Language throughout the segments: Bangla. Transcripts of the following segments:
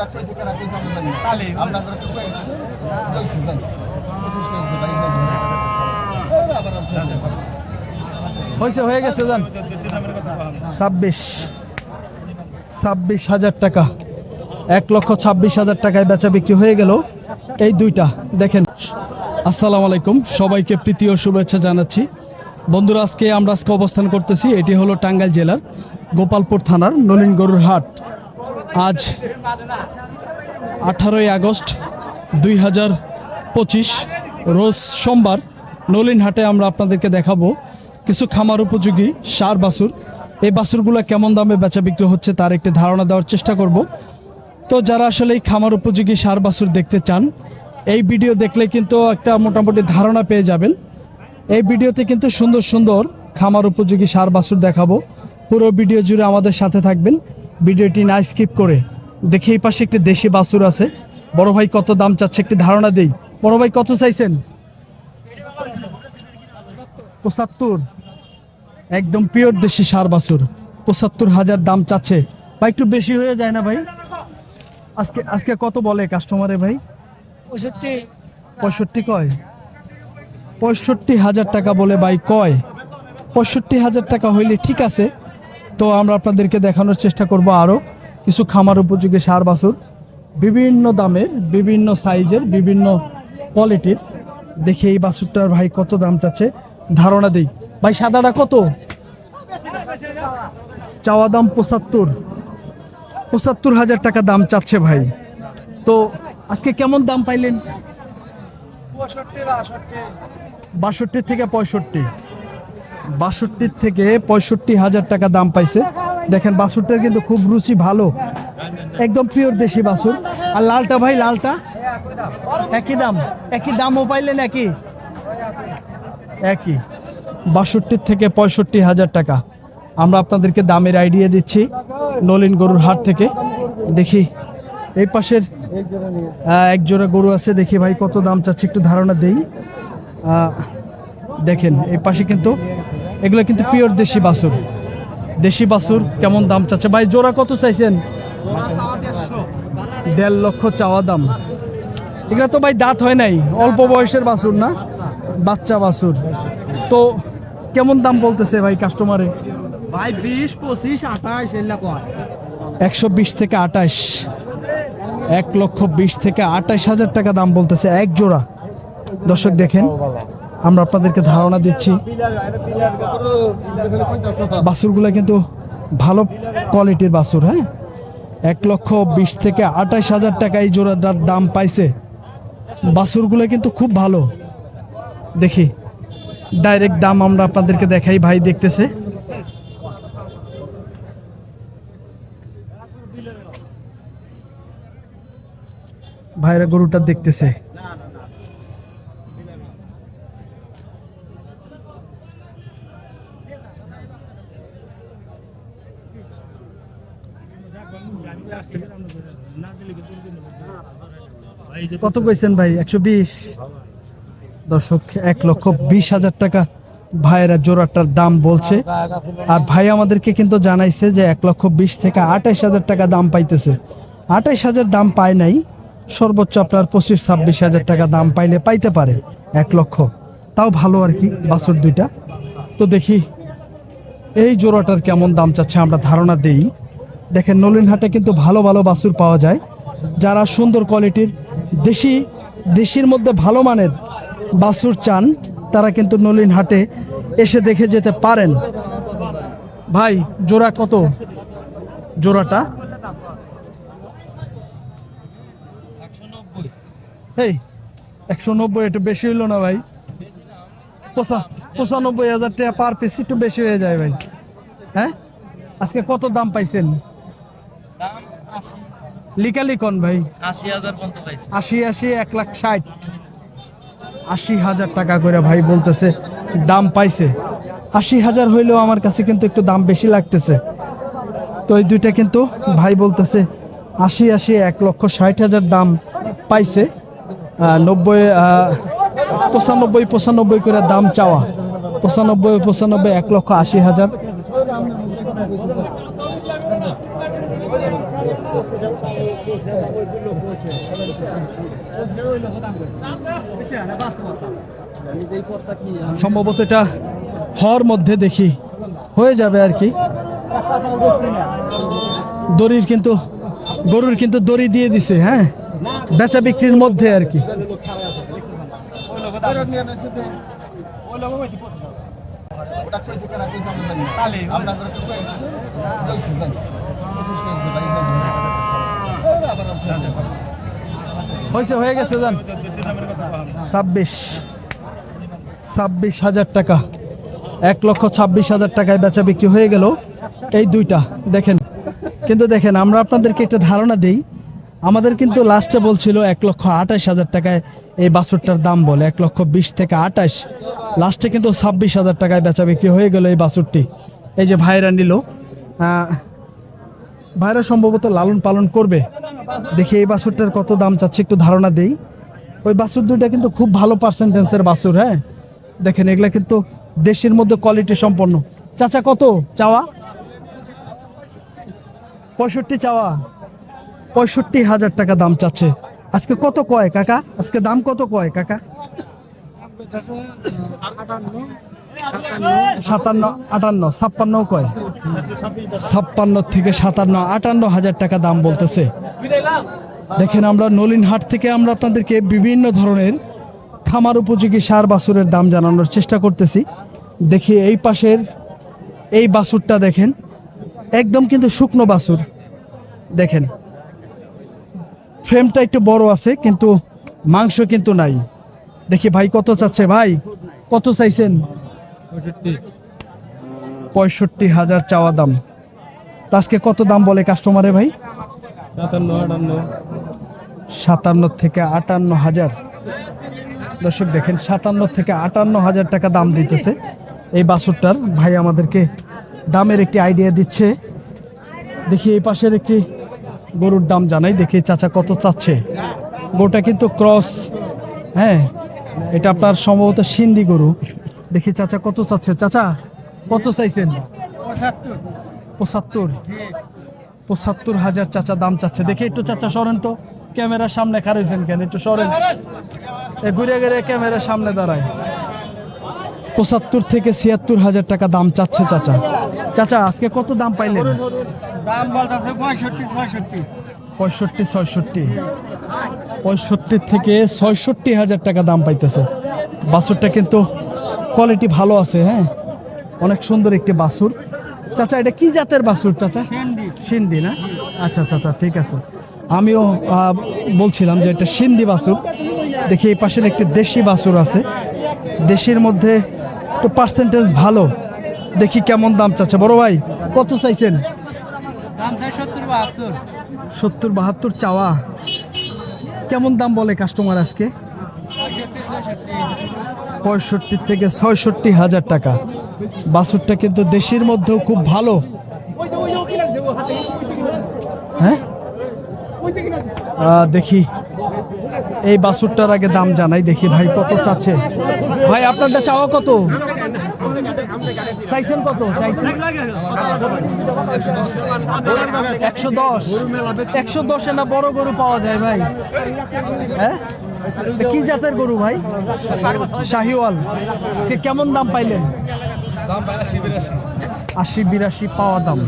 টাকা কেনা আমরা জানি। আমরা তো জানি। হয়েছে হয়ে গেছে যান ছাব্বিশ। ছাব্বিশ হাজার টাকা। এক লক্ষ ছাব্বিশ হাজার টাকায় বেচা বিক্রি হয়ে গেল। এই দুইটা দেখেন। আসসালামু আলাইকুম সবাইকে প্রীতি ও শুভেচ্ছা জানাচ্ছি। বন্ধুরা আজকে আমরা আজকে অবস্থান করতেছি এটি হলো টাঙ্গাইল জেলার গোপালপুর থানার নলিন গরুর হাট। আজ আঠারোই আগস্ট দুই হাজার পঁচিশ, রোজ সোমবার নলিনহাটে আমরা আপনাদেরকে দেখাবো কিছু খামার উপযোগী সার বাসুর এই বাসুরগুলো কেমন দামে বেচা বিক্রি হচ্ছে তার একটি ধারণা দেওয়ার চেষ্টা করব। তো যারা আসলে এই খামার উপযোগী সার বাসুর দেখতে চান, এই ভিডিও দেখলে কিন্তু একটা মোটামুটি ধারণা পেয়ে যাবেন। এই ভিডিওতে কিন্তু সুন্দর সুন্দর খামার উপযোগী সার বাসুর দেখাবো। পুরো ভিডিও জুড়ে আমাদের সাথে থাকবেন। ভিডিওটি না স্কিপ করে দেখে এই পাশে একটি দেশি বাছুর আছে। বড় ভাই কত দাম চাচ্ছে একটি ধারণা দেই। বড় ভাই কত চাইছেন? পঁচাত্তর। একদম পিওর দেশি সার বাছুর। পঁচাত্তর হাজার দাম চাচ্ছে। ভাই একটু বেশি হয়ে যায় না ভাই? আজকে আজকে কত বলে কাস্টমারে ভাই? পঁয়ষট্টি। পঁয়ষট্টি কয়? পঁয়ষট্টি হাজার টাকা বলে ভাই কয়। পঁয়ষট্টি হাজার টাকা হইলে ঠিক আছে। তো আমরা আপনাদেরকে দেখানোর চেষ্টা করব আরও কিছু খামার উপযোগী সার বাছুর। বিভিন্ন দামের, বিভিন্ন সাইজের, বিভিন্ন কোয়ালিটির। দেখে এই বাছুরটার ভাই কত দাম চাচ্ছে। ধারণা দেই। ভাই, সাদাটা কত? চাওয়া দাম পঁচাত্তর। পঁচাত্তর হাজার টাকা দাম চাচ্ছে ভাই। তো আজকে কেমন দাম পাইলেন? বাষট্টি থেকে পঁয়ষট্টি। বাষট্টির থেকে পঁয়ষট্টি হাজার টাকা দাম পাইছে। দেখেন বাছুরটার কিন্তু খুব রুচি ভালো। একদম পিওর দেশি বাছুর। আর লালটা ভাই লালটা? একই দাম। একই দামও পাইলেন একই? একই। বাষট্টির থেকে পঁয়ষট্টি হাজার টাকা। আমরা আপনাদেরকে দামের আইডিয়া দিচ্ছি নলিন গরুর হাট থেকে। দেখি এই পাশের আহ, এক জোড়া গরু আছে। দেখি ভাই কত দাম চাচ্ছে একটু ধারণা দেই। দেখেন এই পাশে কিন্তু এগুলো কিন্তু পিওর দেশি বাছুর। দেশি বাছুর কেমন দাম চাচ্ছে? ভাই জোড়া কত চাইছেন? দেড় লক্ষ চাওয়া দাম। এগুলো তো ভাই দাঁত হয় নাই অল্প বয়সের বাছুর না? বাচ্চা বাছুর। তো কেমন দাম বলতেছে ভাই কাস্টমারে ভাই বিশ পঁচিশ আঠাশ একশো বিশ থেকে আঠাশ। এক লক্ষ বিশ থেকে আঠাশ হাজার টাকা দাম বলতেছে এক জোড়া। দর্শক দেখেন। আমরা আপনাদেরকে ধারণা দিচ্ছি বাছুরগুলো কিন্তু ভালো কোয়ালিটির বাছুর হ্যাঁ? এক লক্ষ বিশ থেকে আঠাশ হাজার টাকা এই জোড়াটার দাম পাইছে। বাছুরগুলো কিন্তু খুব ভালো। দেখি ডাইরেক্ট দাম আমরা আপনাদেরকে দেখাই, ভাই দেখতেছে। ভাইরা গরুটা দেখতেছে। কত কইছেন ভাই? একশো বিশ। দর্শক, এক লক্ষ বিশ হাজার টাকা ভাইয়েরা জোড়াটার দাম বলছে। আর ভাই আমাদেরকে কিন্তু জানাইছে যে এক লক্ষ বিশ থেকে আঠাইশ হাজার টাকা দাম পাইতেছে। আঠাইশ হাজার দাম পায় নাই, সর্বোচ্চ আপনার পঁচিশ, ছাব্বিশ হাজার টাকা দাম পাইলে পাইতে পারে এক লক্ষ। তাও ভালো আর কি, বাছুর দুইটা। তো দেখি, এই জোড়াটার কেমন দাম চাচ্ছে আমরা ধারণা দেই। দেখেন নলিনহাটে কিন্তু ভালো ভালো বাছুর পাওয়া যায়, যারা সুন্দর কোয়ালিটির, দেশি, দেশির মধ্যে ভালো মানের বাছুর চান, তারা কিন্তু নলিনহাটে এসে দেখে যেতে পারেন। ভাই, জোড়া কত? জোড়াটা? এই একশো নব্বই, একটু বেশি হইল না ভাই? পঁচা, পঁচানব্বই হাজার টাকা পার পিস একটু বেশি হয়ে যায় ভাই। হ্যাঁ? আজকে কত দাম পাইছেন? লিকালিকন ভাই? আশি হাজার পর্যন্ত পাইছি। আশি আশি এক লাখ ষাট। আশি হাজার টাকা করে ভাই বলতেছে দাম পাইছে। আশি হাজার হইলেও আমার কাছে কিন্তু একটু দাম বেশি লাগতেছে। তো এই দুইটা কিন্তু ভাই বলতেছে আশি আশি এক লক্ষ ষাট হাজার দাম পাইছে। নব্বই আহ, পঁচানব্বই পঁচানব্বই করে দাম চাওয়া। পঁচানব্বই পঁচানব্বই এক লক্ষ আশি হাজার এই পথটা কি সম্ভবত এটা হওয়ার মধ্যে দেখি। হয়ে যাবে আর কি। দড়ির কিন্তু, গরুর কিন্তু দড়ি দিয়ে দিছে হ্যাঁ? বেচা বিক্রির মধ্যে আর কি। আমরা হয়েছে হয়ে গেছে, জান। ছাব্বিশ। ছাব্বিশ হাজার টাকা। এক লক্ষ ছাব্বিশ হাজার টাকায় বেচা বিক্রি হয়ে গেল এই দুইটা, দেখেন। কিন্তু দেখেন, আমরা আপনাদেরকে একটা ধারণা দিই। আমাদের কিন্তু লাস্টে বলছিল এক লক্ষ আঠাশ হাজার টাকায় এই বাছুরটার দাম বলে, এক লক্ষ বিশ থেকে আঠাশ। লাস্টে কিন্তু ছাব্বিশ হাজার টাকায় বেচা বিক্রি হয়ে গেল এই বাছুরটি। এই যে ভাইরা নিল ভাইরা সম্ভবত লালন পালন করবে। দেখি এই বাছুরটার কত দাম চাচ্ছে একটু ধারণা দেই। ওই বাছুর দুইটা কিন্তু খুব ভালো পার্সেন্টেন্সের বাছুর হ্যাঁ? দেখেন, এগুলা কিন্তু দেশের মধ্যে কোয়ালিটি সম্পন্ন। চাচা, কত চাওয়া? পঁয়ষট্টি চাওয়া। পঁয়ষট্টি হাজার টাকা দাম চাচ্ছে। আজকে কত কয়, কাকা? আজকে দাম কত কয়, কাকা? সাতান্ন, আটান্ন, ছাপ্পান্ন কয়? ছাপ্পান্ন থেকে সাতান্ন, আটান্ন হাজার টাকা দাম বলতেছে। দেখেন আমরা নলিনহাট থেকে আমরা আপনাদেরকে বিভিন্ন ধরনের খামার উপযোগী সার বাছুরের দাম জানানোর চেষ্টা করতেছি। দেখি এই পাশের এই বাছুরটা দেখেন, একদম কিন্তু শুকনো বাছুর। দেখেন ফ্রেমটা একটু বড় আছে, কিন্তু মাংস কিন্তু নাই। দেখি ভাই কত চাচ্ছে ভাই? কত চাইছেন? পঁয়ষট্টি। হাজার চাওয়া দাম। আজকে কত দাম বলে কাস্টমারে ভাই? সাতান্ন আটান্ন। সাতান্ন থেকে আটান্ন হাজার। দর্শক দেখেন সাতান্ন থেকে আটান্ন হাজার টাকা দাম দিতেছে এই বাছুরটার। ভাই আমাদেরকে দামের একটি আইডিয়া দিচ্ছে। দেখি এই পাশের একটি গরুর দাম জানাই দেখি চাচা কত চাচ্ছে। গোটা কিন্তু ক্রস হ্যাঁ এটা আপনার সম্ভবত সিন্ধি গরু। দেখি চাচা কত চাচ্ছে? চাচা কত চাইছেন? পঁচাত্তর। পঁচাত্তর? হাজার চাচা দাম চাচ্ছে। দেখি একটু চাচা সরেন তো। ক্যামেরার সামনে খারাইছেন কেন? একটু সরেন। ঘুরে ঘুরে ক্যামেরার সামনে দাঁড়ায়। পঁচাত্তর থেকে ছিয়াত্তর হাজার টাকা দাম চাচ্ছে চাচা। চাচা আজকে কত দাম পাইলেন? দাম পঁয়ষট্টি ছয়ষট্টি। পঁয়ষট্টি ছয়ষট্টি। পঁয়ষট্টি থেকে ছয়ষট্টি হাজার টাকা দাম পাইতেছে। বাছুরটা কিন্তু কোয়ালিটি ভালো আছে হ্যাঁ? অনেক সুন্দর একটি বাছুর চাচা এটা কি জাতের বাছুর চাচা? সিন্ধি না? আচ্ছা আচ্ছা আচ্ছা ঠিক আছে। আমিও বলছিলাম যে এটা সিন্ধি বাছুর দেখি এই পাশের একটি দেশি বাছুর আছে। দেশির মধ্যে একটু পার্সেন্টেজ ভালো। দেখি কেমন দাম চাচ্ছে। বড় ভাই কত চাইছেন? দাম চাই সত্তর বাহাত্তর। সত্তর বাহাত্তর চাওয়া। কেমন দাম বলে কাস্টমার আজকে? পঁয়ষট্টি থেকে ছয়ষট্টি হাজার টাকা। বাছুরটা কিন্তু দেশের মধ্যেও খুব ভালো। হ্যাঁ? দেখি। এই বাছুরটার আগে দাম জানাই, দেখি ভাই কত চাচ্ছে। ভাই, আপনারটা চাওয়া কত? চাইছেন কত? চাইছেন? একশো দশ। একশো দশে না বড় গরু পাওয়া যায় ভাই। হ্যাঁ? কি জাতের গরু ভাই? শাহিওয়াল। সে কেমন দাম পাইলেন? আশি বিরাশি। পাওয়া দাম।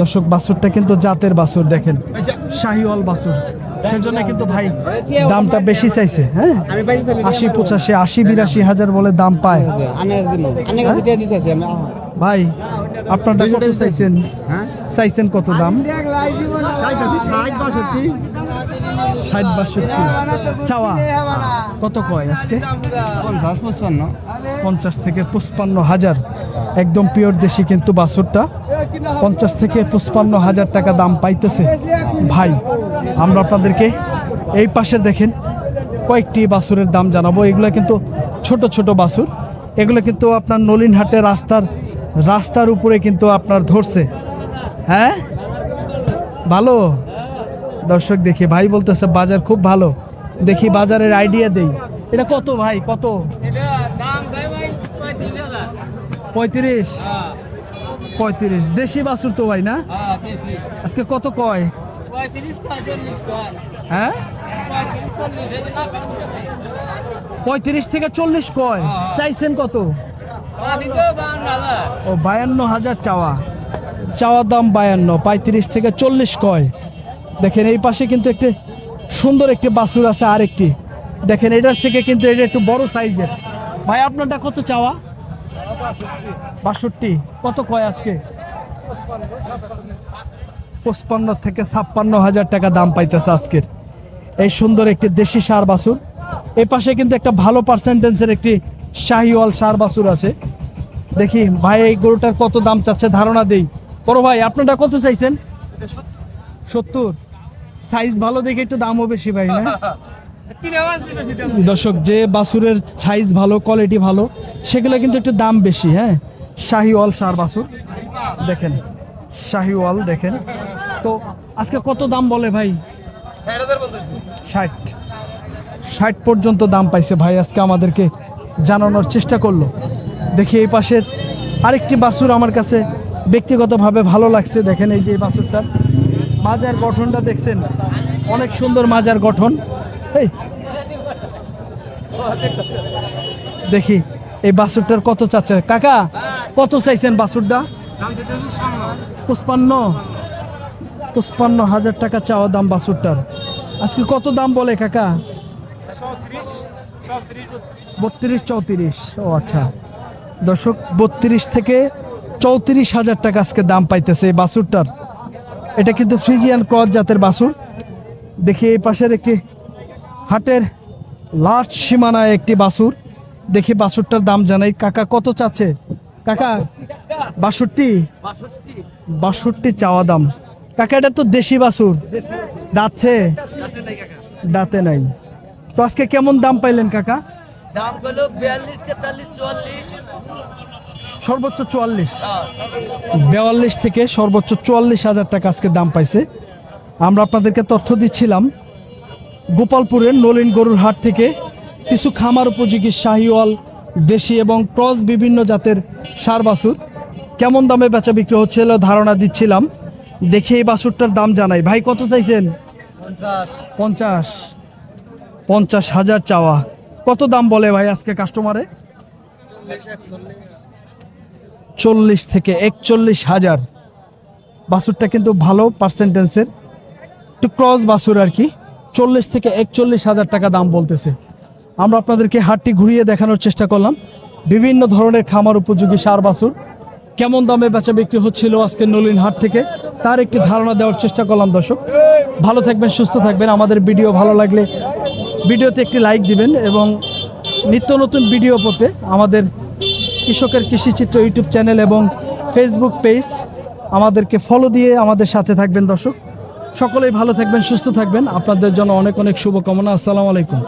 দর্শক বাছুরটা কিন্তু জাতের বাছুর দেখেন। শাহিওয়াল বাছুর। সেজন্য কিন্তু ভাই দামটা বেশি চাইছে হ্যাঁ? আশি পঁচাশি আশি বিরাশি হাজার বলে দাম পায়। ভাই আপনারটা কত চাইছেন? চাইছেন কত দাম? ষাট বাষট্টি। চাওয়া কত কয় আজকে? পঞ্চাশ পঁচপান্ন। পঞ্চাশ থেকে পঁচপান্ন হাজার। একদম পিওর দেশি কিন্তু বাছুরটা। পঞ্চাশ থেকে পঁচপান্ন হাজার টাকা দাম পাইতেছে। ভাই আমরা আপনাদেরকে এই পাশে দেখেন কয়েকটি বাছুরের দাম জানাব। এগুলো কিন্তু ছোট ছোট বাছুর। এগুলো কিন্তু আপনার নলিনহাটে রাস্তার রাস্তার উপরে কিন্তু আপনার ধরছে। হ্যাঁ? ভালো? দর্শক দেখি ভাই বলতেছে বাজার খুব ভালো। দেখি বাজারের আইডিয়া দেই। এটা কত ভাই? কত? পঁয়ত্রিশ পঁয়ত্রিশ? পঁয়ত্রিশ। দেশি বাছুর তো ভাই না? হ্যাঁ আজকে কত কয়? পঁয়ত্রিশ হ্যাঁ? পঁয়ত্রিশ থেকে চল্লিশ কয়? চাইছেন কত? ও বায়ান্ন হাজার চাওয়া। চাওয়ার দাম বায়ান্ন পঁয়ত্রিশ থেকে চল্লিশ কয়? দেখেন এই পাশে কিন্তু একটি সুন্দর একটি বাছুর আছে আরেকটি। দেখেন এটার থেকে কিন্তু এটা একটু বড় সাইজের। ভাই আপনারটা কত চাওয়া? বাষট্টি। কত কয় আজকে? পঁচপান্ন থেকে ছাপ্পান্ন হাজার টাকা দাম পাইতেছে আজকের। এই সুন্দর একটি দেশি সার বাছুর। এ পাশে কিন্তু একটা ভালো পার্সেন্টেন্সের একটি শাহিওয়াল সার বাছুর আছে। দেখি ভাই এই গরুটার কত দাম চাচ্ছে ধারণা দেই। বড় ভাই আপনারটা কত চাইছেন? সত্তর। সাইজ ভালো দেখে একটু দামও বেশি ভাই না। দর্শক যে বাছুরের সাইজ ভালো কোয়ালিটি ভালো সেগুলো কিন্তু একটু দাম বেশি হ্যাঁ? শাহিওয়াল সার বাছুর দেখেন শাহিওয়াল দেখেন। তো আজকে কত দাম বলে ভাই? ষাট ষাট। পর্যন্ত দাম পাইছে ভাই আজকে আমাদেরকে জানানোর চেষ্টা করল। দেখি এই পাশের আরেকটি বাছুর আমার কাছে ব্যক্তিগতভাবে ভালো লাগছে। দেখেন এই যে এই বাছুরটার মাজার গঠনটা দেখছেন? অনেক সুন্দর মাজার গঠন। দেখি, এই বাছুরটার কত চাচ্ছে কাকা, কত চাইছেন বাছুরটা? পুষ্পান্ন পুষ্পান্ন হাজার টাকা চাওয়া দাম বাছুরটার। আজকে কত দাম বলে কাকা? বত্রিশ, চৌত্রিশ। ও আচ্ছা। দর্শক, বত্রিশ থেকে চৌত্রিশ হাজার টাকা আজকে দাম পাইতেছে এই বাছুরটার। এটা কিন্তু ফ্রিজিয়ান ক্রস জাতের বাসুর দেখি এই পাশের একটি হাটের লার্জ সীমানায় একটি বাছুর। দেখি বাছুরটার দাম জানাই। কাকা, কত চাচ্ছে? কাকা, বাষট্টি? বাষট্টি চাওয়া দাম। কাকা, এটা তো দেশি বাছুর। দাঁতছে? দাঁতে নাই। তো আজকে কেমন দাম পাইলেন কাকা? দামগুলো বিয়াল্লিশ, তেতাল্লিশ, চুয়াল্লিশ। সর্বোচ্চ চুয়াল্লিশ। বেয়াল্লিশ থেকে সর্বোচ্চ চুয়াল্লিশ হাজার টাকা আজকে দাম পাইছে। আমরা আপনাদেরকে তথ্য দিচ্ছিলাম গোপালপুরের নলিন গরুর হাট থেকে কিছু খামার উপযোগী শাহিওয়াল দেশি এবং ক্রস বিভিন্ন জাতের সার বাছুর। কেমন দামে বেচা বিক্রি হচ্ছিল ধারণা দিচ্ছিলাম। দেখে এই বাছুরটার দাম জানাই। ভাই কত চাইছেন? পঞ্চাশ। পঞ্চাশ। পঞ্চাশ হাজার চাওয়া। কত দাম বলে ভাই আজকে কাস্টমারে চল্লিশ থেকে একচল্লিশ হাজার। বাছুরটা কিন্তু ভালো পার্সেন্টেন্সের একটু ক্রস বাছুর আর কি। চল্লিশ থেকে একচল্লিশ হাজার টাকা দাম বলতেছে। আমরা আপনাদেরকে হাটটি ঘুরিয়ে দেখানোর চেষ্টা করলাম। বিভিন্ন ধরনের খামার উপযোগী সার বাছুর। কেমন দামে বেচা বিক্রি হচ্ছিল আজকে নলিন হাট থেকে, তার একটি ধারণা দেওয়ার চেষ্টা করলাম দর্শক। ভালো থাকবেন, সুস্থ থাকবেন। আমাদের ভিডিও ভালো লাগলে ভিডিওতে একটি লাইক দিবেন এবং নিত্য নতুন ভিডিও পেতে আমাদের কৃষকের কৃষিচিত্র ইউটিউব চ্যানেল এবং ফেসবুক পেজ আমাদেরকে ফলো দিয়ে আমাদের সাথে থাকবেন দর্শক। সকলেই ভালো থাকবেন, সুস্থ থাকবেন। আপনাদের জন্য অনেক অনেক শুভকামনা। আসসালামু আলাইকুম।